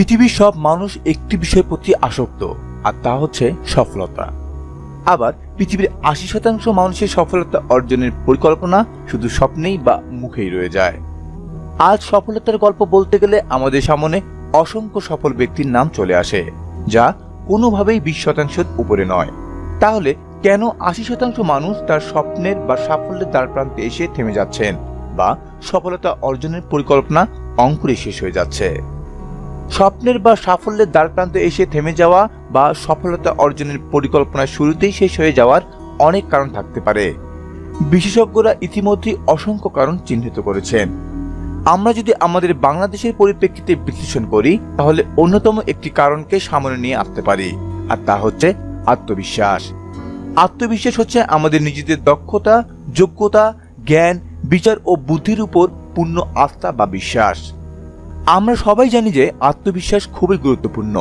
পৃথিবীর সব মানুষ একটি বিষয়ের প্রতি আসক্ত, আর তা হচ্ছে সফলতা। আবার পৃথিবীর আশি শতাংশ মানুষের সফলতা অর্জনের পরিকল্পনা শুধু স্বপ্নেই বা মুখেই রয়ে যায়। আজ সফলতার গল্প বলতে গেলে আমাদের সামনে অসংখ্য সফল ব্যক্তির নাম চলে আসে, যা কোনোভাবেই বিশ শতাংশের উপরে নয়। তাহলে কেন আশি শতাংশ মানুষ তার স্বপ্নের বা সাফল্যের দ্বার প্রান্তে এসে থেমে যাচ্ছেন বা সফলতা অর্জনের পরিকল্পনা অঙ্কুরে শেষ হয়ে যাচ্ছে? স্বপ্নের বা সাফল্যের দ্বার প্রান্তে এসে থেমে যাওয়া বা সফলতা অর্জনের পরিকল্পনা শুরুতেই শেষ হয়ে যাওয়ার অনেক কারণ থাকতে পারে। বিশেষজ্ঞরা ইতিমধ্যেই অসংখ্য কারণ চিহ্নিত করেছেন। আমরা যদি আমাদের বাংলাদেশের পরিপ্রেক্ষিতে বিশ্লেষণ করি, তাহলে অন্যতম একটি কারণকে সামনে নিয়ে আসতে পারি, আর তা হচ্ছে আত্মবিশ্বাস। আত্মবিশ্বাস হচ্ছে আমাদের নিজেদের দক্ষতা, যোগ্যতা, জ্ঞান, বিচার ও বুদ্ধির উপর পূর্ণ আস্থা বা বিশ্বাস। আমরা সবাই জানি যে আত্মবিশ্বাস খুবই গুরুত্বপূর্ণ,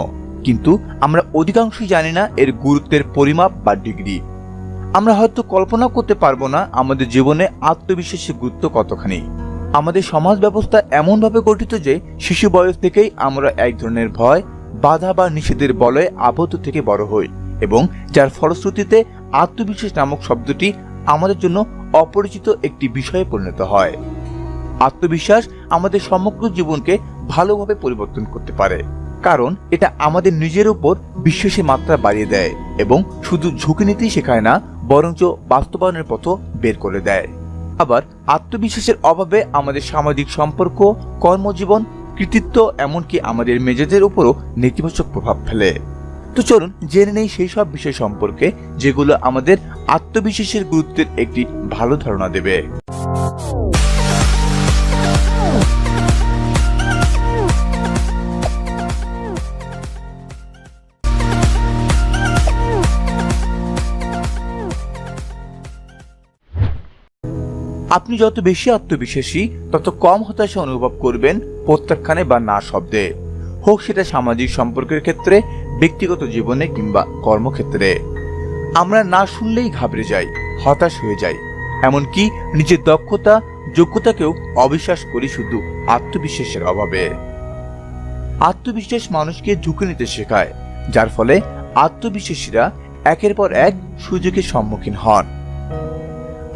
কিন্তু আমরা অধিকাংশই জানি না এর গুরুত্বের পরিমাপ বা ডিগ্রি। আমরা হয়তো কল্পনা করতে পারব না আমাদের জীবনে আত্মবিশ্বাসের গুরুত্ব কতখানি। আমাদের সমাজ ব্যবস্থা এমনভাবে গঠিত যে শিশু বয়স থেকেই আমরা এক ধরনের ভয়, বাধা বা নিষেধের বলয়ে আবদ্ধ থেকে বড় হই এবং যার ফলশ্রুতিতে আত্মবিশ্বাস নামক শব্দটি আমাদের জন্য অপরিচিত একটি বিষয়ে পরিণত হয়। আত্মবিশ্বাস আমাদের সমগ্র জীবনকে ভালোভাবে পরিবর্তন করতে পারে। কারণ এটা আমাদের নিজের উপর বিশ্বাসের মাত্রা বাড়িয়ে দেয় এবং শুধু ঝুঁকি নিতেই শেখায় না, বরঞ্চ বাস্তবায়নের পথও বের করে দেয়। আবার আত্মবিশ্বাসের অভাবে আমাদের সামাজিক সম্পর্ক, কর্মজীবন, কৃতিত্ব এমনকি আমাদের মেজাজের উপরও নেতিবাচক প্রভাব ফেলে। তো চলুন জেনে নেই সেই সব বিষয় সম্পর্কে, যেগুলো আমাদের আত্মবিশ্বাসের গুরুত্বের একটি ভালো ধারণা দেবে। আপনি যত বেশি আত্মবিশ্বাসী, তত কম হতাশা অনুভব করবেন প্রত্যাখ্যানে বা না শব্দে। হোক সেটা সামাজিক সম্পর্কের ক্ষেত্রে, ব্যক্তিগত জীবনে কিংবা কর্মক্ষেত্রে। আমরা না শুনলেই ঘাবড়ে যাই, হতাশ হয়ে যাই। এমনকি নিজের দক্ষতা, যোগ্যতাকেও অবিশ্বাস করি শুধু আত্মবিশ্বাসের অভাবে। আত্মবিশ্বাস মানুষকে ঝুঁকে নিতে শেখায়, যার ফলে আত্মবিশ্বাসীরা একের পর এক সুযোগের সম্মুখীন হন।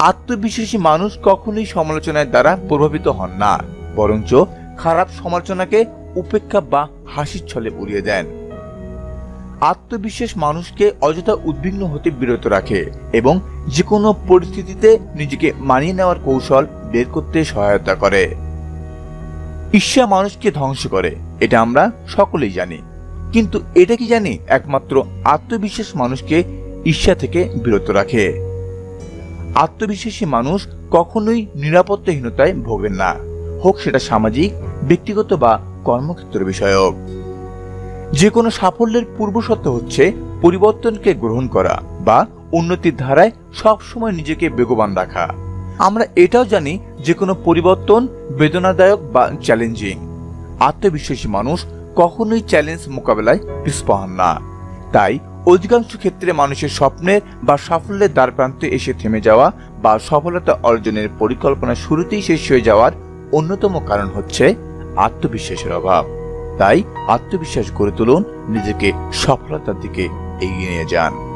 আত্মবিশ্বাসী মানুষ কখনোই সমালোচনার দ্বারা প্রভাবিত হন না, বরঞ্চ খারাপ সমালোচনাকে উপেক্ষা বা হাসির ছলে উড়িয়ে দেন। আত্মবিশ্বাস মানুষকে অযথা উদ্বিগ্ন হতে বিরত রাখে এবং যে কোনো পরিস্থিতিতে নিজেকে মানিয়ে নেওয়ার কৌশল বের করতে সহায়তা করে। ঈর্ষা মানুষকে ধ্বংস করে, এটা আমরা সকলেই জানি। কিন্তু এটা কি জানি? একমাত্র আত্মবিশ্বাস মানুষকে ঈর্ষা থেকে বিরত রাখে। আত্মবিশ্বাসী মানুষ কখনোই নিরাপত্তাহীনতায় ভোগেন না। হোক সেটা সামাজিক, ব্যক্তিগত বা কর্মক্ষেত্র বিষয়ক। যে কোনো সাফল্যের পূর্বশর্ত হচ্ছে পরিবর্তনকে গ্রহণ করা বা উন্নতির ধারায় সবসময় নিজেকে বেগবান রাখা। আমরা এটাও জানি যে কোনো পরিবর্তন বেদনাদায়ক বা চ্যালেঞ্জিং। আত্মবিশ্বাসী মানুষ কখনোই চ্যালেঞ্জ মোকাবেলায় পিছপা না। তাই অধিকাংশ ক্ষেত্রে মানুষের স্বপ্নের বা সাফল্যের দ্বার প্রান্তে এসে থেমে যাওয়া বা সফলতা অর্জনের পরিকল্পনা শুরুতেই শেষ হয়ে যাওয়ার অন্যতম কারণ হচ্ছে আত্মবিশ্বাসের অভাব। তাই আত্মবিশ্বাস গড়ে তুলুন, নিজেকে সফলতার দিকে এগিয়ে নিয়ে যান।